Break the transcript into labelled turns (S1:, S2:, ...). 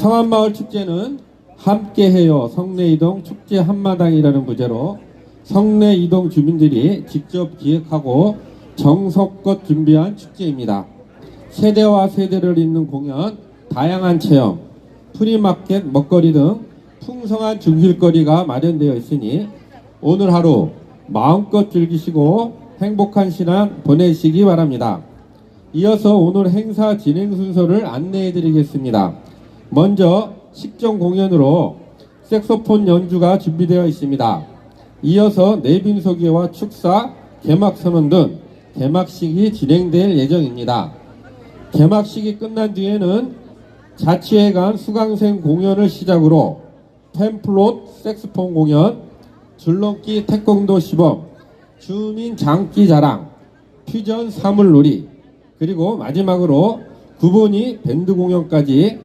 S1: 성안마을 축제는 함께해요 성내이동 축제 한마당이라는 부제로 성내이동 주민들이 직접 기획하고 정성껏 준비한 축제입니다. 세대와 세대를 잇는 공연, 다양한 체험, 프리마켓, 먹거리 등 풍성한 즐길거리가 마련되어 있으니 오늘 하루 마음껏 즐기시고 행복한 시간 보내시기 바랍니다. 이어서 오늘 행사 진행 순서를 안내해 드리겠습니다. 먼저 식전 공연으로 색소폰 연주가 준비되어 있습니다. 이어서 내빈 소개와 축사, 개막 선언 등 개막식이 진행될 예정입니다. 개막식이 끝난 뒤에는 자치회관 수강생 공연을 시작으로 템플롯 색스폰 공연, 줄넘기 태권도 시범, 주민 장기 자랑, 퓨전 사물놀이, 그리고 마지막으로 구본이 밴드 공연까지